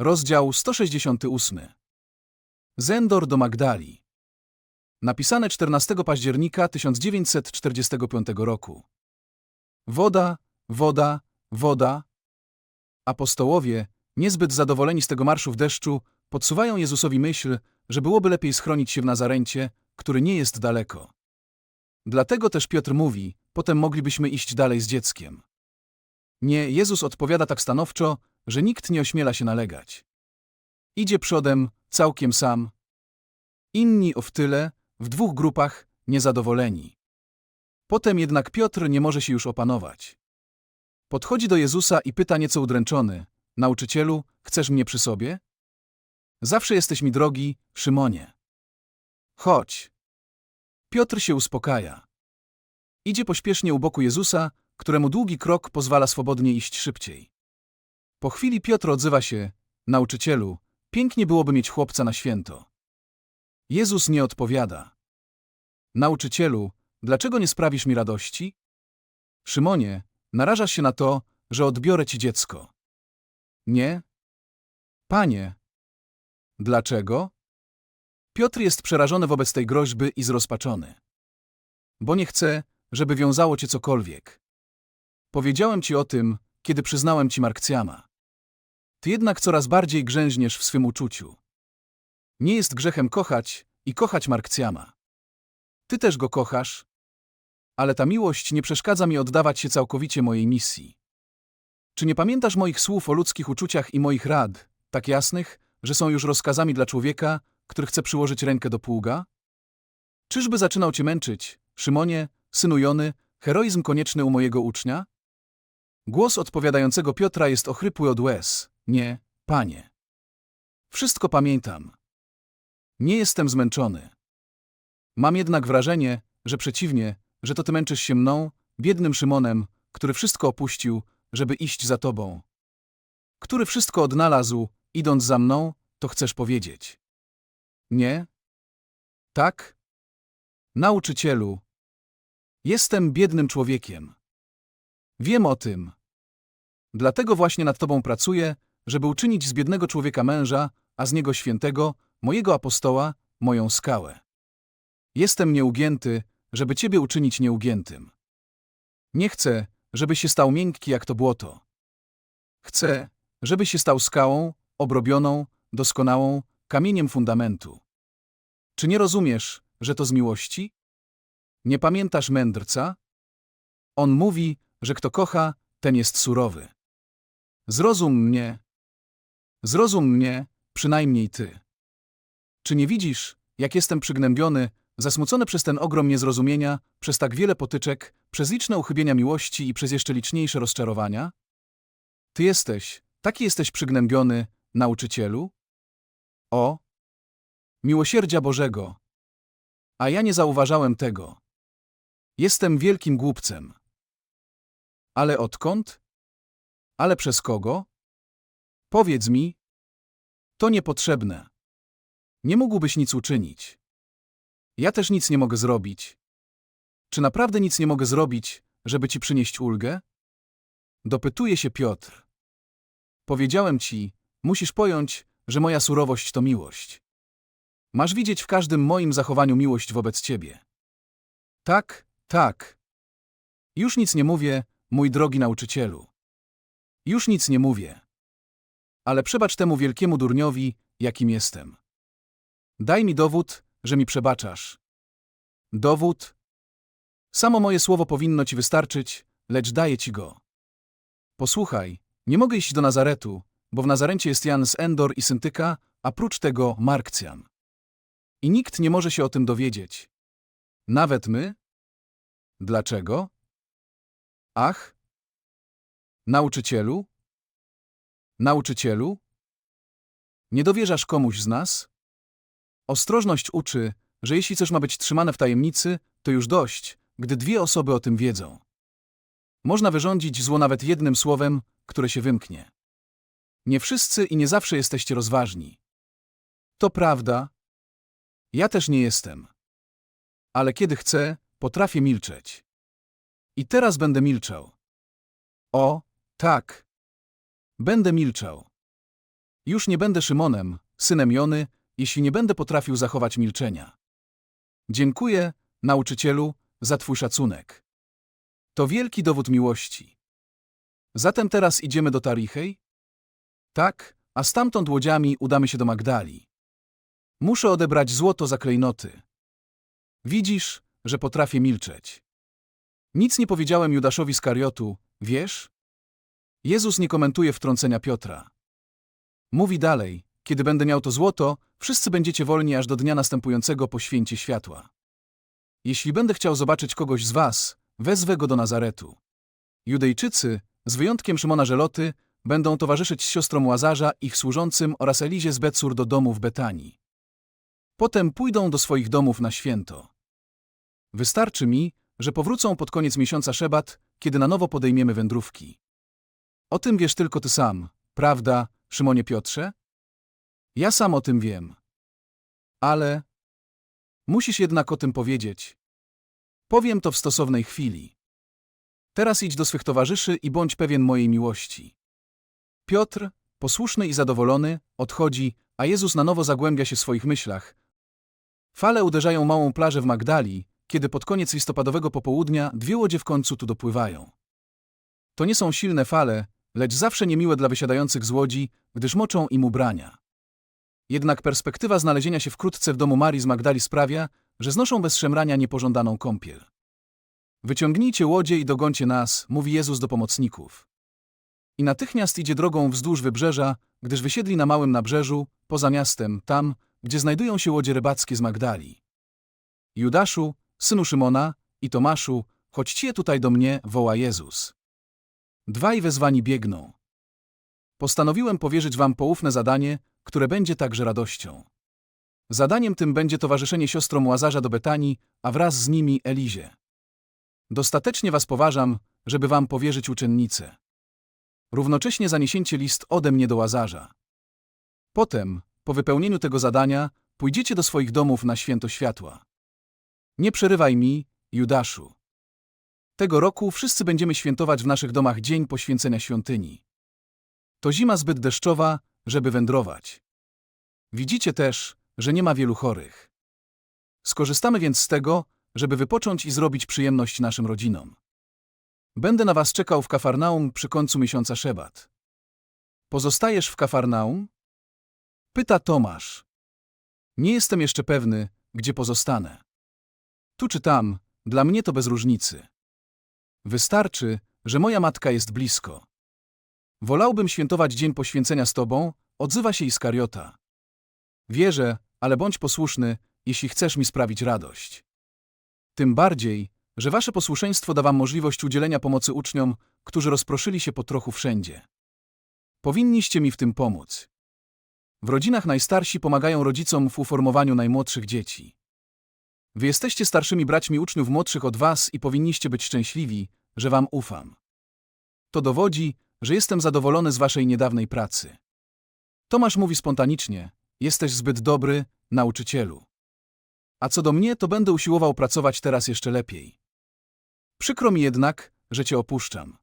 Rozdział 168. Zendor do Magdali. Napisane 14 października 1945 roku. Woda, woda, woda. Apostołowie, niezbyt zadowoleni z tego marszu w deszczu, podsuwają Jezusowi myśl, że byłoby lepiej schronić się w Nazarencie, który nie jest daleko. Dlatego też Piotr mówi, potem moglibyśmy iść dalej z dzieckiem. Nie, Jezus odpowiada tak stanowczo, że nikt nie ośmiela się nalegać. Idzie przodem, całkiem sam. Inni o w tyle, w dwóch grupach, niezadowoleni. Potem jednak Piotr nie może się już opanować. Podchodzi do Jezusa i pyta nieco udręczony: Nauczycielu, chcesz mnie przy sobie? Zawsze jesteś mi drogi, Szymonie. Chodź. Piotr się uspokaja. Idzie pośpiesznie u boku Jezusa, któremu długi krok pozwala swobodnie iść szybciej. Po chwili Piotr odzywa się: Nauczycielu, pięknie byłoby mieć chłopca na święto. Jezus nie odpowiada. Nauczycielu, dlaczego nie sprawisz mi radości? Szymonie, narażasz się na to, że odbiorę ci dziecko. Nie? Panie. Dlaczego? Piotr jest przerażony wobec tej groźby i zrozpaczony. Bo nie chce, żeby wiązało cię cokolwiek. Powiedziałem ci o tym, kiedy przyznałem ci Markcjama. Jednak coraz bardziej grzęźniesz w swym uczuciu. Nie jest grzechem kochać i kochać Markcjama. Ty też go kochasz, ale ta miłość nie przeszkadza mi oddawać się całkowicie mojej misji. Czy nie pamiętasz moich słów o ludzkich uczuciach i moich rad, tak jasnych, że są już rozkazami dla człowieka, który chce przyłożyć rękę do pługa? Czyżby zaczynał cię męczyć, Szymonie, synu Jony, heroizm konieczny u mojego ucznia? Głos odpowiadającego Piotra jest ochrypły od łez. Nie, panie. Wszystko pamiętam. Nie jestem zmęczony. Mam jednak wrażenie, że przeciwnie, że to ty męczysz się mną, biednym Szymonem, który wszystko opuścił, żeby iść za tobą. Który wszystko odnalazł, idąc za mną, to chcesz powiedzieć. Nie? Tak? Nauczycielu. Jestem biednym człowiekiem. Wiem o tym. Dlatego właśnie nad tobą pracuję, żeby uczynić z biednego człowieka męża, a z niego świętego, mojego apostoła, moją skałę. Jestem nieugięty, żeby ciebie uczynić nieugiętym. Nie chcę, żebyś się stał miękki jak to błoto. Chcę, żebyś się stał skałą, obrobioną, doskonałą, kamieniem fundamentu. Czy nie rozumiesz, że to z miłości? Nie pamiętasz mędrca? On mówi, że kto kocha, ten jest surowy. Zrozum mnie. Zrozum mnie, przynajmniej ty. Czy nie widzisz, jak jestem przygnębiony, zasmucony przez ten ogrom niezrozumienia, przez tak wiele potyczek, przez liczne uchybienia miłości i przez jeszcze liczniejsze rozczarowania? Ty jesteś, taki jesteś przygnębiony, nauczycielu? O! Miłosierdzia Bożego! A ja nie zauważałem tego. Jestem wielkim głupcem. Ale odkąd? Ale przez kogo? Powiedz mi. To niepotrzebne. Nie mógłbyś nic uczynić. Ja też nic nie mogę zrobić. Czy naprawdę nic nie mogę zrobić, żeby ci przynieść ulgę? Dopytuje się Piotr. Powiedziałem ci, musisz pojąć, że moja surowość to miłość. Masz widzieć w każdym moim zachowaniu miłość wobec ciebie. Tak, tak. Już nic nie mówię, mój drogi nauczycielu. Już nic nie mówię. Ale przebacz temu wielkiemu durniowi, jakim jestem. Daj mi dowód, że mi przebaczasz. Dowód? Samo moje słowo powinno ci wystarczyć, lecz daję ci go. Posłuchaj, nie mogę iść do Nazaretu, bo w Nazarencie jest Jan z Endor i Syntyka, a prócz tego Markcjan. I nikt nie może się o tym dowiedzieć. Nawet my? Dlaczego? Ach? Nauczycielu? Nauczycielu? Nie dowierzasz komuś z nas? Ostrożność uczy, że jeśli coś ma być trzymane w tajemnicy, to już dość, gdy dwie osoby o tym wiedzą. Można wyrządzić zło nawet jednym słowem, które się wymknie. Nie wszyscy i nie zawsze jesteście rozważni. To prawda. Ja też nie jestem. Ale kiedy chcę, potrafię milczeć. I teraz będę milczał. O, tak. Będę milczał. Już nie będę Szymonem, synem Jony, jeśli nie będę potrafił zachować milczenia. Dziękuję, nauczycielu, za twój szacunek. To wielki dowód miłości. Zatem teraz idziemy do Tarichej? Tak, a stamtąd łodziami udamy się do Magdali. Muszę odebrać złoto za klejnoty. Widzisz, że potrafię milczeć. Nic nie powiedziałem Judaszowi z Kariotu, wiesz? Jezus nie komentuje wtrącenia Piotra. Mówi dalej, kiedy będę miał to złoto, wszyscy będziecie wolni aż do dnia następującego po święcie światła. Jeśli będę chciał zobaczyć kogoś z was, wezwę go do Nazaretu. Judejczycy, z wyjątkiem Szymona Żeloty, będą towarzyszyć siostrom Łazarza, ich służącym oraz Elizie z Becur do domu w Betanii. Potem pójdą do swoich domów na święto. Wystarczy mi, że powrócą pod koniec miesiąca Szebat, kiedy na nowo podejmiemy wędrówki. O tym wiesz tylko ty sam, prawda, Szymonie Piotrze? Ja sam o tym wiem. Ale musisz jednak o tym powiedzieć. Powiem to w stosownej chwili. Teraz idź do swych towarzyszy i bądź pewien mojej miłości. Piotr, posłuszny i zadowolony, odchodzi, a Jezus na nowo zagłębia się w swoich myślach. Fale uderzają małą plażę w Magdali, kiedy pod koniec listopadowego popołudnia dwie łodzie w końcu tu dopływają. To nie są silne fale, lecz zawsze niemiłe dla wysiadających z łodzi, gdyż moczą im ubrania. Jednak perspektywa znalezienia się wkrótce w domu Marii z Magdali sprawia, że znoszą bez szemrania niepożądaną kąpiel. Wyciągnijcie łodzie i dogońcie nas, mówi Jezus do pomocników. I natychmiast idzie drogą wzdłuż wybrzeża, gdyż wysiedli na małym nabrzeżu, poza miastem, tam, gdzie znajdują się łodzie rybackie z Magdali. Judaszu, synu Szymona, i Tomaszu, chodźcie tutaj do mnie, woła Jezus. Dwaj wezwani biegną. Postanowiłem powierzyć wam poufne zadanie, które będzie także radością. Zadaniem tym będzie towarzyszenie siostrom Łazarza do Betanii, a wraz z nimi Elizie. Dostatecznie was poważam, żeby wam powierzyć uczennicę. Równocześnie zaniesiecie list ode mnie do Łazarza. Potem, po wypełnieniu tego zadania, pójdziecie do swoich domów na święto światła. Nie przerywaj mi, Judaszu. Tego roku wszyscy będziemy świętować w naszych domach Dzień Poświęcenia Świątyni. To zima zbyt deszczowa, żeby wędrować. Widzicie też, że nie ma wielu chorych. Skorzystamy więc z tego, żeby wypocząć i zrobić przyjemność naszym rodzinom. Będę na was czekał w Kafarnaum przy końcu miesiąca Szebat. Pozostajesz w Kafarnaum? Pyta Tomasz. Nie jestem jeszcze pewny, gdzie pozostanę. Tu czy tam, dla mnie to bez różnicy. Wystarczy, że moja matka jest blisko. Wolałbym świętować dzień poświęcenia z tobą, odzywa się Iskariota. Wierzę, ale bądź posłuszny, jeśli chcesz mi sprawić radość. Tym bardziej, że wasze posłuszeństwo da wam możliwość udzielenia pomocy uczniom, którzy rozproszyli się po trochu wszędzie. Powinniście mi w tym pomóc. W rodzinach najstarsi pomagają rodzicom w uformowaniu najmłodszych dzieci. Wy jesteście starszymi braćmi uczniów młodszych od was i powinniście być szczęśliwi, że wam ufam. To dowodzi, że jestem zadowolony z waszej niedawnej pracy. Tomasz mówi spontanicznie: Jesteś zbyt dobry, nauczycielu. A co do mnie, to będę usiłował pracować teraz jeszcze lepiej. Przykro mi jednak, że cię opuszczam.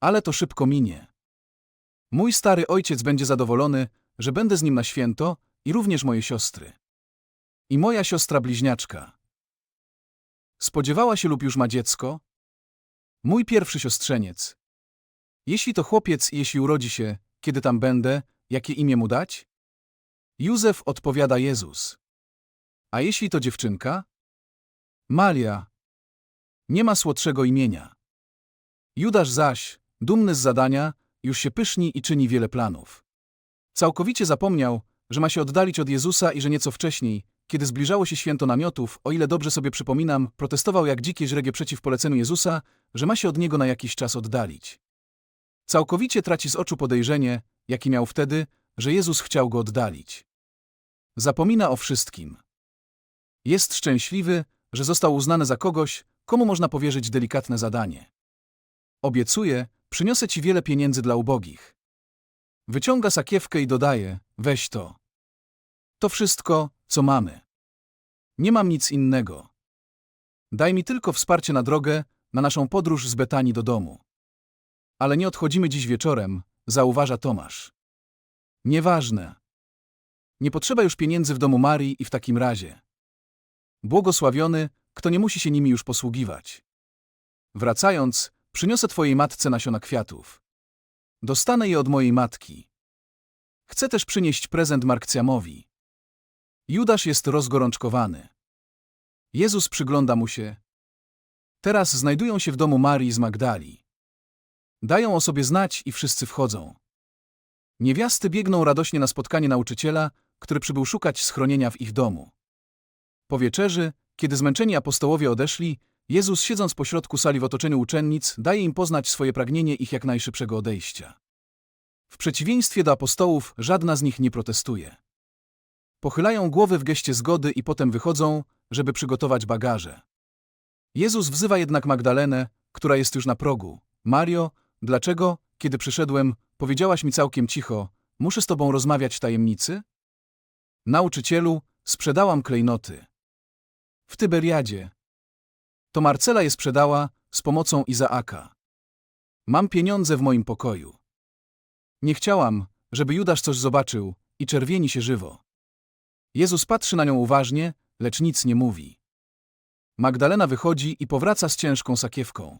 Ale to szybko minie. Mój stary ojciec będzie zadowolony, że będę z nim na święto i również moje siostry. I moja siostra bliźniaczka. Spodziewała się lub już ma dziecko? Mój pierwszy siostrzeniec. Jeśli to chłopiec jeśli urodzi się, kiedy tam będę, jakie imię mu dać? Józef odpowiada Jezus. A jeśli to dziewczynka? Malia. Nie ma słodszego imienia. Judasz zaś, dumny z zadania, już się pyszni i czyni wiele planów. Całkowicie zapomniał, że ma się oddalić od Jezusa i że nieco wcześniej, kiedy zbliżało się święto namiotów, o ile dobrze sobie przypominam, protestował jak dzikie źregie przeciw poleceniu Jezusa, że ma się od niego na jakiś czas oddalić. Całkowicie traci z oczu podejrzenie, jaki miał wtedy, że Jezus chciał go oddalić. Zapomina o wszystkim. Jest szczęśliwy, że został uznany za kogoś, komu można powierzyć delikatne zadanie. Obiecuje, przyniosę ci wiele pieniędzy dla ubogich. Wyciąga sakiewkę i dodaje, weź to. To wszystko, co mamy. Nie mam nic innego. Daj mi tylko wsparcie na drogę, na naszą podróż z Betanii do domu. Ale nie odchodzimy dziś wieczorem, zauważa Tomasz. Nieważne. Nie potrzeba już pieniędzy w domu Marii i w takim razie. Błogosławiony, kto nie musi się nimi już posługiwać. Wracając, przyniosę twojej matce nasiona kwiatów. Dostanę je od mojej matki. Chcę też przynieść prezent Markcjamowi. Judasz jest rozgorączkowany. Jezus przygląda mu się. Teraz znajdują się w domu Marii z Magdali. Dają o sobie znać i wszyscy wchodzą. Niewiasty biegną radośnie na spotkanie nauczyciela, który przybył szukać schronienia w ich domu. Po wieczerzy, kiedy zmęczeni apostołowie odeszli, Jezus, siedząc pośrodku sali w otoczeniu uczennic, daje im poznać swoje pragnienie ich jak najszybszego odejścia. W przeciwieństwie do apostołów, żadna z nich nie protestuje. Pochylają głowy w geście zgody i potem wychodzą, żeby przygotować bagaże. Jezus wzywa jednak Magdalenę, która jest już na progu. Mario, dlaczego, kiedy przyszedłem, powiedziałaś mi całkiem cicho, muszę z tobą rozmawiać w tajemnicy? Nauczycielu, sprzedałam klejnoty. W Tyberiadzie. To Marcela je sprzedała z pomocą Izaaka. Mam pieniądze w moim pokoju. Nie chciałam, żeby Judasz coś zobaczył i czerwieni się żywo. Jezus patrzy na nią uważnie, lecz nic nie mówi. Magdalena wychodzi i powraca z ciężką sakiewką.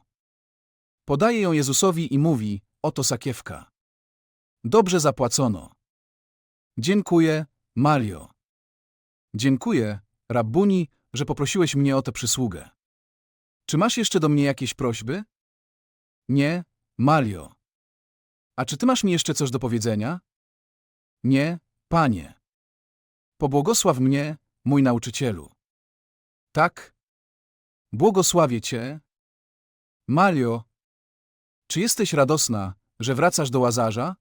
Podaje ją Jezusowi i mówi, oto sakiewka. Dobrze zapłacono. Dziękuję, Mario. Dziękuję, Rabbuni, że poprosiłeś mnie o tę przysługę. Czy masz jeszcze do mnie jakieś prośby? Nie, Mario. A czy ty masz mi jeszcze coś do powiedzenia? Nie, panie. Pobłogosław mnie, mój nauczycielu. Tak? Błogosławię cię. Mario, czy jesteś radosna, że wracasz do Łazarza?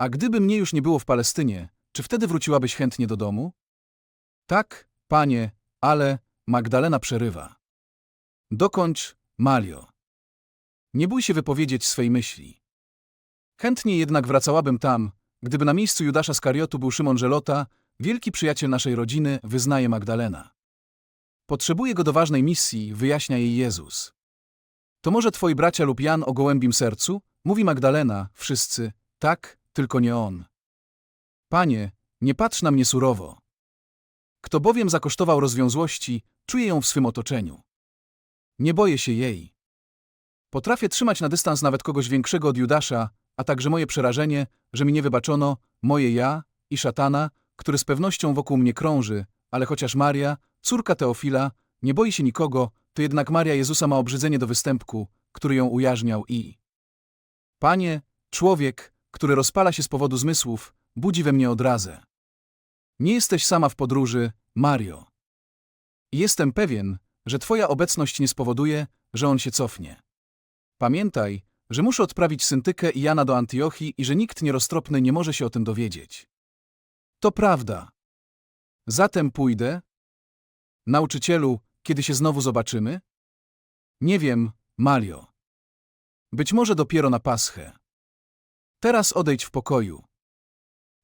A gdyby mnie już nie było w Palestynie, czy wtedy wróciłabyś chętnie do domu? Tak, panie, ale Magdalena przerywa. Dokończ, Mario. Nie bój się wypowiedzieć swej myśli. Chętnie jednak wracałabym tam, gdyby na miejscu Judasza Skariotu był Szymon Żelota, wielki przyjaciel naszej rodziny, wyznaje Magdalena. Potrzebuję go do ważnej misji, wyjaśnia jej Jezus. To może twoi bracia lub Jan o gołębim sercu? Mówi Magdalena, wszyscy, tak, tylko nie on. Panie, nie patrz na mnie surowo. Kto bowiem zakosztował rozwiązłości, czuje ją w swym otoczeniu. Nie boję się jej. Potrafię trzymać na dystans nawet kogoś większego od Judasza, a także moje przerażenie, że mi nie wybaczono, moje ja i szatana, który z pewnością wokół mnie krąży, ale chociaż Maria, córka Teofila, nie boi się nikogo, to jednak Maria Jezusa ma obrzydzenie do występku, który ją ujarzniał i... Panie, człowiek, który rozpala się z powodu zmysłów, budzi we mnie odrazę. Nie jesteś sama w podróży, Mario. Jestem pewien, że Twoja obecność nie spowoduje, że on się cofnie. Pamiętaj, że muszę odprawić Syntykę i Jana do Antiochii i że nikt nieroztropny nie może się o tym dowiedzieć. To prawda. Zatem pójdę. Nauczycielu, kiedy się znowu zobaczymy? Nie wiem, Mario. Być może dopiero na Paschę. Teraz odejdź w pokoju.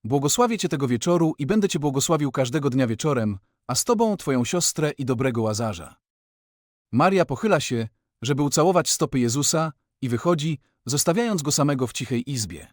Błogosławię Cię tego wieczoru i będę Cię błogosławił każdego dnia wieczorem, a z Tobą Twoją siostrę i dobrego Łazarza. Maria pochyla się, żeby ucałować stopy Jezusa i wychodzi, zostawiając go samego w cichej izbie.